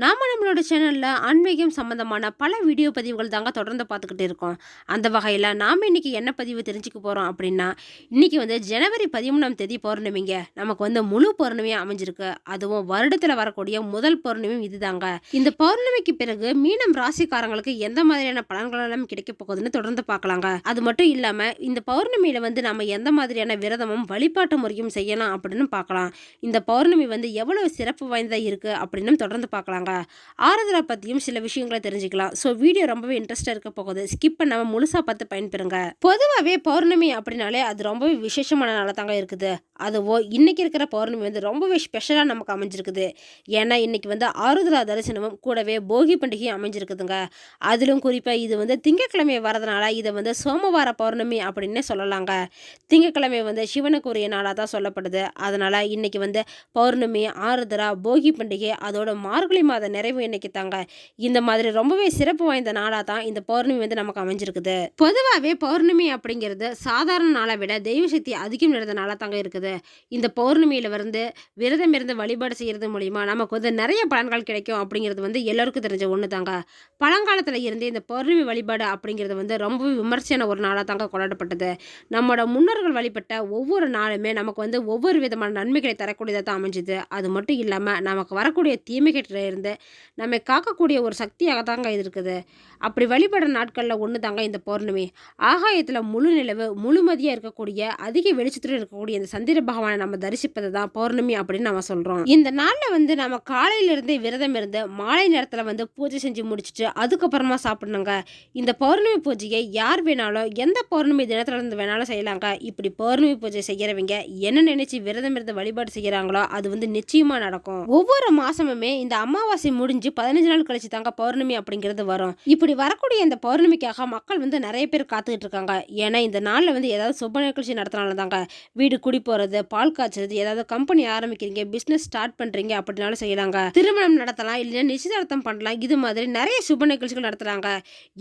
நாம நம்மளோட சேனலில் ஆன்மீகம் சம்மந்தமான பல வீடியோ பதிவுகள் தாங்க தொடர்ந்து பார்த்துக்கிட்டு இருக்கோம். அந்த வகையில் நாம் இன்றைக்கி என்ன பதிவு தெரிஞ்சுக்க போகிறோம் அப்படின்னா இன்றைக்கி வந்து ஜனவரி பதிமூணாம் தேதி பௌர்ணமிங்க. நமக்கு வந்து முழு பௌர்ணமியாக அமைஞ்சிருக்கு. அதுவும் வருடத்தில் வரக்கூடிய முதல் பௌர்ணமியும் இதுதாங்க. இந்த பௌர்ணமிக்கு பிறகு மீனம் ராசிக்காரங்களுக்கு எந்த மாதிரியான பலன்கள் எல்லாம் கிடைக்க போகுதுன்னு தொடர்ந்து பார்க்கலாங்க. அது மட்டும் இல்லாமல் இந்த பௌர்ணமியில் வந்து நம்ம எந்த மாதிரியான விரதமும் வழிபாட்டு முறையும் செய்யலாம் அப்படின்னு பார்க்கலாம். இந்த பௌர்ணமி வந்து எவ்வளவு சிறப்பு வாய்ந்ததாக இருக்குது அப்படின்னு தொடர்ந்து பார்க்கலாம் பார்க்கலாங்க ஆறுதலை பற்றியும் சில விஷயங்களை தெரிஞ்சுக்கலாம். ஸோ வீடியோ ரொம்பவே இன்ட்ரெஸ்டாக இருக்க போகுது. ஸ்கிப் பண்ணாமல் முழுசாக பார்த்து பயன்பெறுங்க. பொதுவாகவே பௌர்ணமி அப்படின்னாலே அது ரொம்பவே விசேஷமான நாளாக தாங்க இருக்குது. அதுவோ இன்னைக்கு இருக்கிற பௌர்ணமி வந்து ரொம்பவே ஸ்பெஷலாக நமக்கு அமைஞ்சிருக்குது. ஏன்னா இன்னைக்கு வந்து ஆறுதலா தரிசனமும் கூடவே போகி பண்டிகையும் அமைஞ்சிருக்குதுங்க. அதிலும் குறிப்பாக இது வந்து திங்கட்கிழமை வரதுனால இதை வந்து சோமவார பௌர்ணமி அப்படின்னே சொல்லலாங்க. திங்கட்கிழமை வந்து சிவனுக்கு உரிய நாளாக தான் சொல்லப்படுது. அதனால் இன்னைக்கு வந்து பௌர்ணமி ஆறுதலா போகி பண்டிகை அதோட மார்கழி மாத நிறைவு என்னைக்கு தாங்க. இந்த மாதிரி ரொம்பவே சிறப்பு வாய்ந்த நாளாக தான் இந்த பௌர்ணமி வந்து நமக்கு அமைஞ்சிருக்குது. பொதுவாகவே பௌர்ணமி அப்படிங்கிறது சாதாரண நாளை விட தெய்வ சக்தி அதிகம் நிறைந்த நாளாக தாங்க இருக்குது. இந்த பௌர்ணமியில் வந்து விரதம் இருந்து வழிபாடு செய்கிறது மூலிமா நமக்கு வந்து நிறைய பலன்கள் கிடைக்கும் அப்படிங்கிறது வந்து எல்லோருக்கும் தெரிஞ்ச ஒன்று தாங்க. பழங்காலத்தில் இருந்து இந்த பௌர்ணமி வழிபாடு அப்படிங்கிறது வந்து ரொம்பவே விமர்சையான ஒரு நாளாக தாங்க கொண்டாடப்பட்டது. நம்மளோட முன்னோர்கள் வழிபட்ட ஒவ்வொரு நாளுமே நமக்கு வந்து ஒவ்வொரு விதமான நன்மைகளை தரக்கூடியதாக தான் அமைஞ்சுது. அது மட்டும் இல்லாமல் நமக்கு வரக்கூடிய தீமைகிட்ட இருந்து நம்மை காக்கக்கூடிய ஒரு சக்தியாக தாங்க இது இருக்குது. அப்படி வழிபடுற நாட்களில் ஒன்று தாங்க இந்த பௌர்ணமி. ஆகாயத்தில் முழு நிலவு முழுமதியாக இருக்கக்கூடிய அதிக வெளிச்சத்துடன் இருக்கக்கூடிய இந்த சந்திர பகவானை நம்ம தரிசிப்பது தான் பௌர்ணமி அப்படின்னு நம்ம சொல்கிறோம் இந்த நாளில் வந்து நம்ம காலையிலிருந்தே விரதம் இருந்து மாலை நேரத்தில் வந்து பூஜை செஞ்சு முடிச்சுட்டு அதுக்கப்புறமா சாப்பிடணுங்க. இந்த பௌர்ணமி பூஜையை யார் வேணாலும் எந்த பௌர்ணமி தினத்துல இருந்து வேணாலும் செய்யலாங்க. இப்படி பௌர்ணமி பூஜை செய்கிறவங்க என்ன நினைச்சு விரதம் இருந்து வழிபாடு செய்கிறாங்களோ அது வந்து நிச்சயமாக நடக்கும். ஒவ்வொரு மாசமுமே இந்த அமாவாசை முடிஞ்சு பதினஞ்சு நாள் கழிச்சு தாங்க பௌர்ணமி அப்படிங்கிறது வரும். இப்படி வரக்கூடிய இந்த பௌர்ணமிக்காக மக்கள் வந்து நிறைய பேர் காத்துக்கிட்டு இருக்காங்க. ஏன்னா இந்த நாளில் வந்து ஏதாவது சுப நிகழ்ச்சி நடத்தினாலும் தாங்க வீடு குடி போறது பால் காய்ச்சறது ஏதாவது கம்பெனி ஆரம்பிக்கிறீங்க பிசினஸ் ஸ்டார்ட் பண்றீங்க அப்படினாலும் செய்யலாங்க. திருமணம் நடத்தலாம் இல்லைன்னா நிச்சயதார்த்தம் பண்ணலாம். இது மாதிரி நிறைய சுப நிகழ்ச்சிகள் நடத்துறாங்க.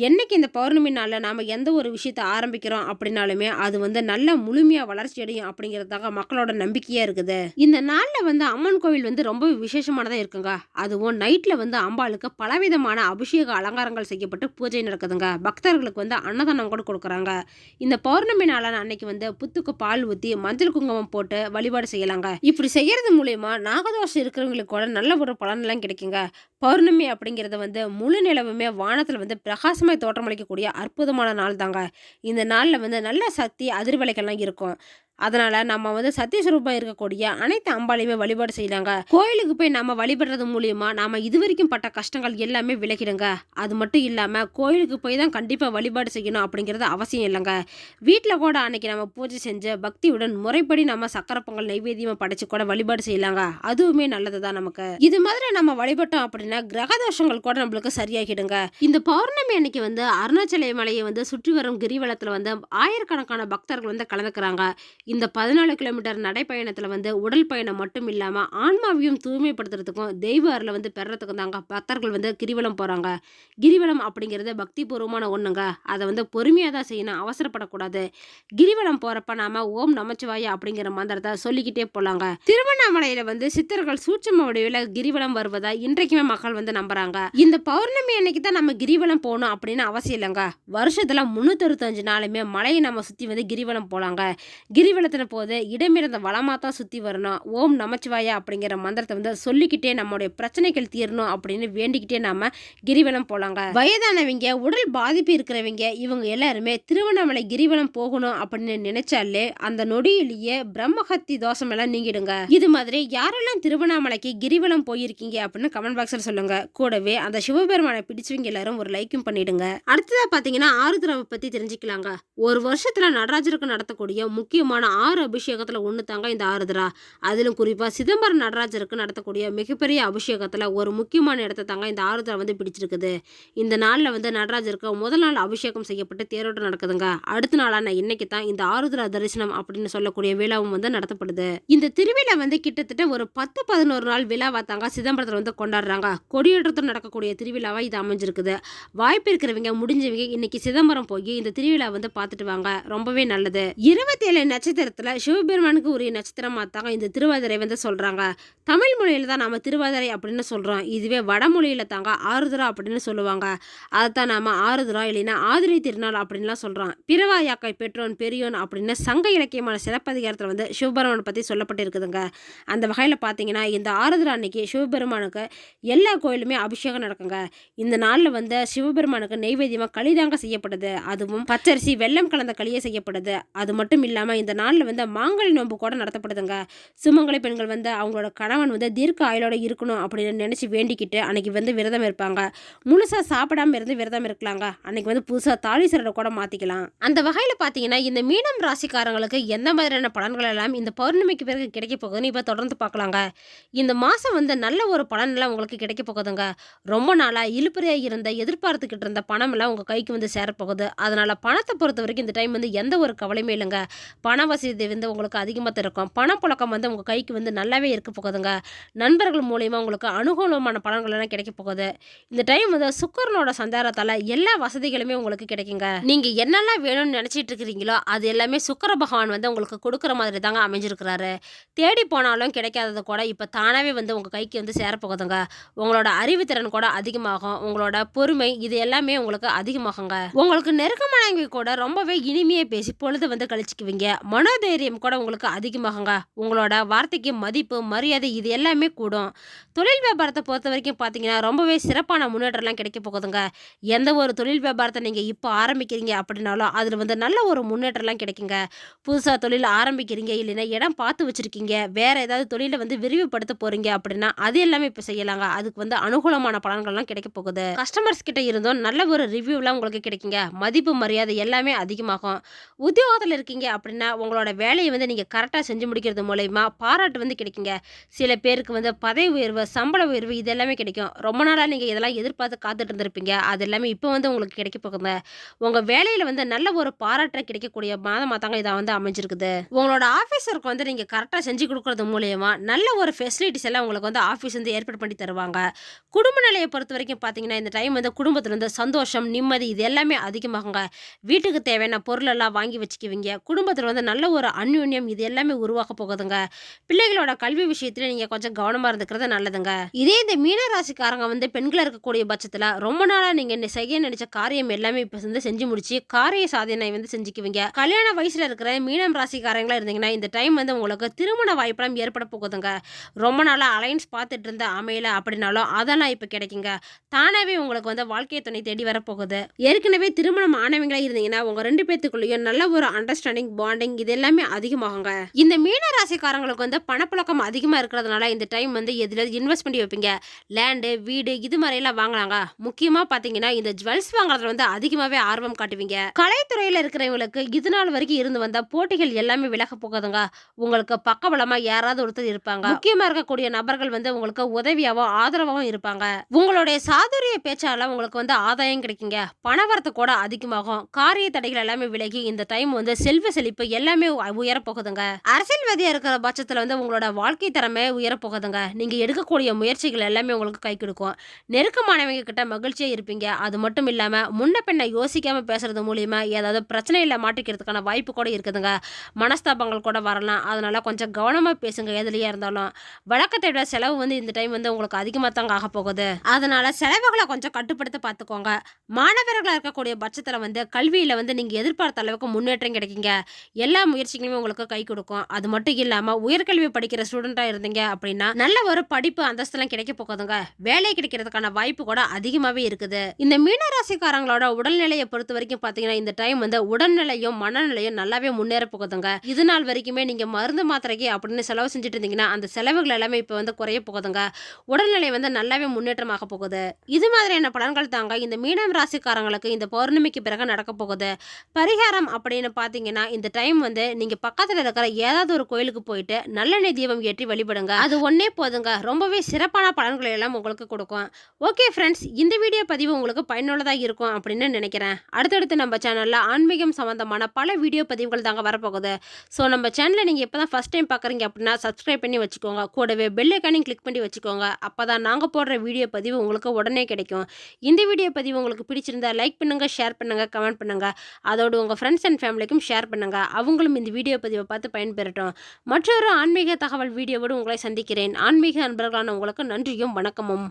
என்னைக்கு இந்த பௌர்ணமி நாளில் நாம எந்த ஒரு விஷயத்தை ஆரம்பிக்கிறோம் அப்படின்னாலுமே அது வந்து நல்ல முழுமையா வளர்ச்சி அடையும் அப்படிங்கிறதாங்க மக்களோட நம்பிக்கையா இருக்குது. இந்த நாளில் வந்து அம்மன் கோவில் வந்து ரொம்ப விசேஷமானதாக இருக்குங்க. அதுவும் நைட்டில் வந்து அம்பாளுக்கு பலவிதமான அபிஷேக அலங்காரங்கள் செய்யப்பட்டு பூஜை நடக்குதுங்க. பக்தர்களுக்கு வந்து அன்னதானம் கூட கொடுக்குறாங்க. இந்த பௌர்ணமி நாளான அன்னைக்கு வந்து புத்துக்கு பால் ஊற்றி மஞ்சள் குங்குமம் போட்டு வழிபாடு செய்யலாங்க. இப்படி செய்யறது மூலயமா நாகதோஷம் இருக்கிறவங்களுக்கு கூட நல்ல ஒரு பலன்லாம் கிடைக்குங்க. பௌர்ணமி அப்படிங்கிறது வந்து முழு நிலவுமே வானத்தில் வந்து பிரகாசமாய் தோற்றமளிக்கக்கூடிய அற்புதமான நாள் தாங்க இந்த நாளில் வந்து நல்ல சக்தி அதிர்வலைகள்லாம் இருக்கும். அதனால் நம்ம வந்து சத்தியஸ்வரூபம் இருக்கக்கூடிய அனைத்து அம்பாலையுமே வழிபாடு செய்யலாங்க. கோயிலுக்கு போய் நம்ம வழிபடுறது மூலியமா இது இதுவரைக்கும் பட்ட கஷ்டங்கள் எல்லாமே விலகிடுங்க. அது மட்டும் இல்லாமல் கோயிலுக்கு போய் தான் கண்டிப்பாக வழிபாடு செய்யணும் அப்படிங்கிறது அவசியம் இல்லைங்க. வீட்டில் கூட அன்னைக்கு நம்ம பூஜை செஞ்சு பக்தியுடன் முறைப்படி நம்ம சக்கரை பொங்கல் நைவேத்தியமாக படைச்சு கூட வழிபாடு செய்யலாங்க. அதுவுமே நல்லது தான் நமக்கு. இது மாதிரி நம்ம வழிபட்டோம் அப்படின்னா கிரக தோஷங்கள் கூட நம்மளுக்கு சரியாகிடுங்க. இந்த பௌர்ணமி அன்னைக்கு வந்து அருணாச்சல மலையை வந்து சுற்றி வரும் கிரிவலத்தில் வந்து ஆயிரக்கணக்கான பக்தர்கள் வந்து கலந்துக்கிறாங்க. இந்த பதினாலு கிலோமீட்டர் நடைப்பயணத்தில் வந்து உடல் பயணம் மட்டும் இல்லாமல் ஆன்மாவையும் தூய்மைப்படுத்துறதுக்கும் தெய்வ அருளை வந்து பெறத்துக்கும் தாங்க பக்தர்கள் வந்து கிரிவலம் போகிறாங்க கிரிவலம் அப்படிங்கிறது பக்தி பூர்வமான ஒன்றுங்க அதை வந்து பொறுமையாக தான் செய்யணும் அவசரப்படக்கூடாது. கிரிவலம் போகிறப்ப நாம் ஓம் நமச்சிவாய அப்படிங்கிற மந்திரத்தை சொல்லிக்கிட்டே போகலாங்க திருவண்ணாமலையில் வந்து சித்தர்கள் சூட்சம வடிவில் கிரிவலம் வருவதா இன்றைக்குமே மக்கள் வந்து நம்புகிறாங்க இந்த பௌர்ணமி அன்னைக்கு தான் நம்ம கிரிவலம் போகணும் அப்படின்னு அவசியம் இல்லைங்க. வருஷத்தில் முந்நூற்றறுபத்தஞ்சு நாளுமே மலையை நம்ம சுற்றி வந்து கிரிவலம் போகலாங்க கிரி கிரிவலத்தின போது இடமிருந்த வளமாக தான் சுற்றி வரணும். ஓம் நமச்சிவாயா அப்படிங்கிற மந்திரத்தை வந்து சொல்லிக்கிட்டே நம்மளுடைய பிரச்சனைகள் தீரணும் அப்படின்னு வேண்டிக்கிட்டே நாம கிரிவலம் போலாங்க. வயதானவங்க உடல் பாதிப்பு இருக்கிறவங்க இவங்க எல்லாருமே திருவண்ணாமலை கிரிவலம் போகணும் அப்படின்னு நினைச்சாலே அந்த நொடியிலேயே பிரம்மஹத்தி தோஷம் எல்லாம் நீங்கிடுங்க. இது மாதிரி யாரெல்லாம் திருவண்ணாமலைக்கு கிரிவலம் போயிருக்கீங்க அப்படின்னு கமெண்ட் பாக்ஸில் சொல்லுங்க. கூடவே அந்த சிவபெருமானை பிடிச்சவங்க எல்லாரும் ஒரு லைக்கும் பண்ணிடுங்க. அடுத்ததா பார்த்தீங்கன்னா ஆருத்ராவை பற்றி தெரிஞ்சுக்கலாங்க. ஒரு வருஷத்துல நடராஜருக்கு நடத்தக்கூடிய முக்கியமான ஆறு அபிஷேகத்தில் ஒன்று தாங்க இந்த ஆருத்ரா அதிலும் குறிப்பாக சிதம்பரம் நடராஜருக்கு நடத்தக்கூடிய மிகப்பெரிய அபிஷேகத்தில் ஒரு முக்கியமான இடத்த தாங்க இந்த ஆறுதரா வந்து பிடிச்சிருக்குது. இந்த நாளில் வந்து நடராஜருக்கு முதல் நாள் அபிஷேகம் செய்யப்பட்டு தேரோட்டம் நடக்குதுங்க. அடுத்த நாளான இன்னைக்கு தான் இந்த ஆருத்ரா தரிசனம் அப்படின்னு சொல்லக்கூடிய விழாவும் வந்து நடத்தப்படுது. இந்த திருவிழா வந்து கிட்டத்தட்ட ஒரு பத்து பதினோரு நாள் விழாவா தாங்க சிதம்பரத்தில் வந்து கொண்டாடுறாங்க. கொடியேற்றத்தில் நடக்கக்கூடிய திருவிழாவாக இது அமைஞ்சிருக்குது. வாய்ப்பு இருக்கிறவங்க முடிஞ்சவங்க இன்னைக்கு சிதம்பரம் போய் இந்த திருவிழா வந்து பார்த்துட்டு வாங்க. ரொம்பவே நல்லது. இருபத்தி ஏழு நட்சத்திர நட்சத்திரத்தில் சிவபெருமானுக்கு உரிய நட்சத்திரமாக தாங்க இந்த திருவாதிரை வந்து சொல்கிறாங்க தமிழ் மொழியில் தான் நாம் திருவாதிரை அப்படின்னு சொல்கிறோம் இதுவே வடமொழியில் தாங்க ஆறுதுரா அப்படின்னு சொல்லுவாங்க. அதைத்தான் நாம் ஆறுதுரா இல்லைன்னா ஆதிரை திருநாள் அப்படின்லாம் சொல்கிறோம் பிறவாயாக்காய் பெற்றோன் பெரியோன் அப்படின்னு சங்க இலக்கியமான சிறப்பதிகாரத்தில் வந்து சிவபெருமானை பற்றி சொல்லப்பட்டிருக்குதுங்க. அந்த வகையில் பார்த்தீங்கன்னா இந்த ஆறுதுரா அன்னைக்கு சிவபெருமானுக்கு எல்லா கோயிலுமே அபிஷேகம் நடக்குங்க. இந்த நாளில் வந்து சிவபெருமானுக்கு நெய்வேத்தியமாக களிதாங்க செய்யப்படுது. அதுவும் பச்சரிசி வெள்ளம் கலந்த களியை செய்யப்படுது. அது மட்டும் இல்லாமல் இந்த நாளில் வந்து மாங்கழி நோன்பு கூட நடத்தப்படுதுங்க. சுமங்கலி பெண்கள் வந்து அவங்களோட கணவன் வந்து தீர்க்க ஆயுளோட இருக்கணும் அப்படின்னு நினச்சி வேண்டிக்கிட்டு அன்னைக்கு வந்து விரதம் இருப்பாங்க. முழுசாக சாப்பிடாம இருந்து விரதம் இருக்கலாங்க. அன்னைக்கு வந்து புதுசாக தாலி கூட மாற்றிக்கலாம் அந்த வகையில் பார்த்தீங்கன்னா இந்த மீனம் ராசிக்காரங்களுக்கு எந்த மாதிரியான பலன்கள் எல்லாம் இந்த பௌர்ணமிக்கு பிறகு கிடைக்க போகுதுன்னு இப்போ தொடர்ந்து பார்க்கலாங்க இந்த மாதம் வந்து நல்ல ஒரு பலன் எல்லாம் உங்களுக்கு கிடைக்க போகுதுங்க. ரொம்ப நாளாக இழுப்பறையாக இருந்த எதிர்பார்த்துக்கிட்டு இருந்த பணம் எல்லாம் உங்கள் கைக்கு வந்து சேரப்போகுது அதனால் பணத்தை பொறுத்த வரைக்கும் இந்த டைம் வந்து எந்த ஒரு கவலையுமே இல்லைங்க. பணம் வசதி வந்து உங்களுக்கு அதிகமாக இருக்கும் பணப்புழக்கம் வந்து உங்கள் கைக்கு வந்து நல்லாவே இருக்க போகுதுங்க. நண்பர்கள் மூலயமா உங்களுக்கு அனுகூலமான பலன்கள் எல்லாம் கிடைக்க போகுது. இந்த டைம் வந்து சுக்கரனோட சந்தாரத்தால் எல்லா வசதிகளுமே உங்களுக்கு கிடைக்குங்க. நீங்கள் என்னெல்லாம் வேணும்னு நினச்சிட்டு இருக்கிறீங்களோ அது எல்லாமே சுக்கர பகவான் வந்து உங்களுக்கு கொடுக்குற மாதிரி தாங்க அமைஞ்சிருக்கிறாரு. தேடி போனாலும் கிடைக்காதது கூட இப்போ தானாகவே வந்து உங்கள் கைக்கு வந்து சேரப்போகுதுங்க. உங்களோட அறிவுத்திறன் கூட அதிகமாகும். உங்களோட பொறுமை இது எல்லாமே உங்களுக்கு அதிகமாகுங்க. உங்களுக்கு நெருக்கமானவங்க கூட ரொம்பவே இனிமையை பேசி பொழுது வந்து கழிச்சுக்குவீங்க. மனோதைரியம் கூட உங்களுக்கு அதிகமாகுங்க. உங்களோட வார்த்தைக்கு மதிப்பு மரியாதை இது எல்லாமே கூடும். தொழில் வியாபாரத்தை பொறுத்த வரைக்கும் பார்த்தீங்கன்னா ரொம்பவே சிறப்பான முன்னேற்றம்லாம் கிடைக்க போகுதுங்க. எந்த ஒரு தொழில் வியாபாரத்தை நீங்கள் இப்போ ஆரம்பிக்கிறீங்க அப்படின்னாலும் அதில் வந்து நல்ல ஒரு முன்னேற்றம்லாம் கிடைக்குங்க. புதுசாக தொழில் ஆரம்பிக்கிறீங்க இல்லைன்னா இடம் பார்த்து வச்சுருக்கீங்க வேறு ஏதாவது தொழிலை வந்து விரிவுபடுத்த போகிறீங்க அப்படின்னா அது எல்லாமே இப்போ செய்யலாங்க. அதுக்கு வந்து அனுகூலமான பலன்கள்லாம் கிடைக்க போகுது. கஸ்டமர்ஸ் கிட்ட இருந்தும் நல்ல ஒரு ரிவ்யூலாம் உங்களுக்கு கிடைக்குங்க. மதிப்பு மரியாதை எல்லாமே அதிகமாகும். உத்தியோகத்தில் இருக்கீங்க அப்படின்னா உங்களோட வேலையை வந்து நீங்கள் கரெக்டாக செஞ்சு முடிக்கிறது மூலயமா பாராட்டு வந்து கிடைக்குங்க. சில பேருக்கு வந்து பதவி உயர்வு சம்பள உயர்வு இது எல்லாமே கிடைக்கும். ரொம்ப நாளாக நீங்கள் இதெல்லாம் எதிர்பார்த்து காத்துட்டு இருந்திருப்பீங்க. அது எல்லாமே இப்போ வந்து உங்களுக்கு கிடைக்க போகுங்க உங்கள் வேலையில் வந்து நல்ல ஒரு பாராட்டை கிடைக்கக்கூடிய மாதமாக தாங்க இதாக வந்து அமைஞ்சிருக்குது. உங்களோட ஆஃபீஸருக்கு வந்து நீங்கள் கரெக்டாக செஞ்சு கொடுக்குறது மூலயமா நல்ல ஒரு ஃபெசிலிட்டிஸ் எல்லாம் உங்களுக்கு வந்து ஆஃபீஸ் வந்து ஏற்பாடு பண்ணி தருவாங்க. குடும்ப நிலையை பொறுத்த வரைக்கும் பார்த்தீங்கன்னா இந்த டைம் வந்து குடும்பத்தில் வந்து சந்தோஷம் நிம்மதி இது எல்லாமே அதிகமாகுங்க. வீட்டுக்கு தேவையான பொருளெல்லாம் வாங்கி வச்சுக்குவீங்க. குடும்பத்தில் வந்து நல்ல ஒரு அந்யோன்யம் இது எல்லாமே உருவாக்க போகுதுங்க. பிள்ளைகளோட கல்வி விஷயத்துல நீங்கள் கொஞ்சம் கவனமாக இருந்துக்கிறது நல்லதுங்க. இதே இந்த மீனராசிக்காரங்க வந்து பெண்களாக இருக்கக்கூடிய பட்சத்தில் ரொம்ப நாளாக நீங்கள் செய்ய நினைச்ச காரியம் எல்லாமே இப்போ வந்து செஞ்சு முடிச்சு காரிய சாதனை வந்து செஞ்சுக்குவீங்க. கல்யாண வயசில் இருக்கிற மீனம் ராசிக்காரங்களா இருந்தீங்கன்னா இந்த டைம் வந்து உங்களுக்கு திருமண வாய்ப்பெல்லாம் ஏற்பட போகுதுங்க. ரொம்ப நாளாக அலைன்ஸ் பார்த்துட்டு இருந்த அமையல அப்படின்னாலும் அதெல்லாம் இப்போ கிடைக்குங்க. தானாகவே உங்களுக்கு வந்து வாழ்க்கை துணை தேடி வரப்போகுது. ஏற்கனவே திருமணம் ஆனவங்களா இருந்தீங்கன்னா உங்கள் ரெண்டு பேர்த்துக்குள்ளேயும் நல்ல ஒரு அண்டர்ஸ்டாண்டிங் பாண்டிங் இது எல்லாமே அதிகமாகுங்க. இந்த மீன ராசிக்காரங்களுக்கு வந்து பணப்புழக்கம் அதிகமாக இருக்கிறதுனால இந்த டைம் வந்து எதில் இன்வெஸ்ட் பண்ணி வைப்பீங்க? லேண்டு வீடு இது மாதிரியெல்லாம் வாங்கலாங்க. முக்கியமாக பார்த்தீங்கன்னா இந்த ஜுவல்ஸ் வாங்குறதுல வந்து அதிகமாகவே ஆர்வம் காட்டுவீங்க. கலைத்துறையில் இருக்கிறவங்களுக்கு இது நாள் வரைக்கும் இருந்து வந்த போட்டிகள் எல்லாமே விலக போகுதுங்க. உங்களுக்கு பக்கபலமாக யாராவது ஒருத்தர் இருப்பாங்க. முக்கியமாக இருக்கக்கூடிய நபர்கள் வந்து உங்களுக்கு உதவியாகவும் ஆதரவாகவும் இருப்பாங்க. உங்களுடைய சாதுரிய பேச்சால உங்களுக்கு வந்து ஆதாயம் கிடைக்குங்க. பணவரத்து கூட அதிகமாகும். காரிய தடைகள் எல்லாமே விலகி இந்த டைம் வந்து செல்வ செழிப்பு எல்லாமே உயர போகுதுங்க அரசியல்வாதியா இருக்கிற பட்சத்தில் வந்து உங்களோட வாழ்க்கை தரமே உயரப்போகுதுங்க. நீங்க எடுக்கக்கூடிய முயற்சிகள் எல்லாமே உங்களுக்கு கை கொடுக்கும். நெருக்கமானவங்க கிட்ட மகிழ்ச்சியா இருப்பீங்க. அது மட்டும் இல்லாம முன்ன பின்ன யோசிக்காம பேசுறது மூலியமா ஏதாவது பிரச்சனையில மாட்டிக்கிறதுக்கான வாய்ப்பு கூட இருக்குதுங்க. மனஸ்தாபங்கள் கூட வரலாம். அதனால கொஞ்சம் கவனமா பேசுங்க எதுலயா இருந்தாலும். வழக்கத்தை விட செலவு வந்து இந்த டைம் வந்து உங்களுக்கு அதிகமாக தாங்க ஆக போகுது. அதனால செலவுகளை கொஞ்சம் கட்டுப்படுத்த பார்த்துக்கோங்க மாணவர்களாக இருக்கக்கூடிய பட்சத்தில் வந்து கல்வியில் வந்து நீங்கள் எதிர்பார்த்த அளவுக்கு முன்னேற்றம் கிடைக்குங்க. எல்லா முயற்சிகளுமே உங்களுக்கு கை கொடுக்கும். அது மட்டும் இல்லாமல் உயர்கல்வி படிக்கிற ஸ்டூடெண்ட்டாக இருந்தீங்க அப்படின்னா நல்ல ஒரு படிப்பு அந்தஸ்தெல்லாம் கிடைக்க போகுதுங்க. வேலை கிடைக்கிறதுக்கான வாய்ப்பு கூட அதிகமாகவே இருக்குது. இந்த மீனராசிக்காரங்களோட உடல்நிலையை பொறுத்த வரைக்கும் பார்த்தீங்கன்னா இந்த டைம் வந்து உடல்நிலையும் மனநிலையும் நல்லாவே முன்னேற போகுதுங்க. இது நாள் வரைக்குமே நீங்கள் மருந்து மாத்திரைக்கு அப்படின்னு செலவு செஞ்சுட்டு இருந்தீங்கன்னா அந்த செலவுகள் எல்லாமே இப்போ வந்து குறைய போகுதுங்க. உடல்நிலை வந்து நல்லாவே முன்னேற்றமாக போகுது. இது மாதிரியான பலன்கள் தாங்க இந்த மீனம் ராசிக்காரங்களுக்கு இந்த பௌர்ணமிக்கு பிறகு நடக்க போகுது. பரிகாரம் அப்படின்னு பார்த்தீங்கன்னா இந்த டைம் வந்து வந்து நீங்கள் பக்கத்தில் இருக்கிற ஏதாவது ஒரு கோயிலுக்கு போயிட்டு நல்லெண்ணெய் தீபம் ஏற்றி வழிபடுங்க. அது ஒன்றே போதுங்க. ரொம்பவே சிறப்பான பலன்களை எல்லாம் உங்களுக்கு கொடுக்கும். ஓகே ஃப்ரெண்ட்ஸ் இந்த வீடியோ பதிவு உங்களுக்கு பயனுள்ளதாக இருக்கும் அப்படின்னு நினைக்கிறேன். அடுத்தடுத்து நம்ம சேனலில் ஆன்மீகம் சம்மந்தமான பல வீடியோ பதிவுகள் தாங்க வரப்போகுது. ஸோ நம்ம சேனலை நீங்கள் இப்போ தான் ஃபஸ்ட் டைம் பார்க்குறீங்க அப்படின்னா சப்ஸ்கிரைப் பண்ணி வச்சுக்கோங்க. கூடவே பெல் ஐக்கானையும் கிளிக் பண்ணி வச்சுக்கோங்க. அப்போ தான் நாங்கள் போடுற வீடியோ பதிவு உங்களுக்கு உடனே கிடைக்கும். இந்த வீடியோ பதிவு உங்களுக்கு பிடிச்சிருந்தா லைக் பண்ணுங்கள் ஷேர் பண்ணுங்கள் கமெண்ட் பண்ணுங்கள் அதோடு உங்கள் ஃப்ரெண்ட்ஸ் அண்ட் ஃபேமிலிக்கும் ஷேர் பண்ணுங்கள் அவங்க அவங்களும் இந்த வீடியோ பதிவை பார்த்து பயன்பெறட்டும். மற்றொரு ஆன்மீக தகவல் வீடியோவோடு உங்களை சந்திக்கிறேன். ஆன்மீக அன்பர்களான உங்களுக்கு நன்றியும் வணக்கமும்.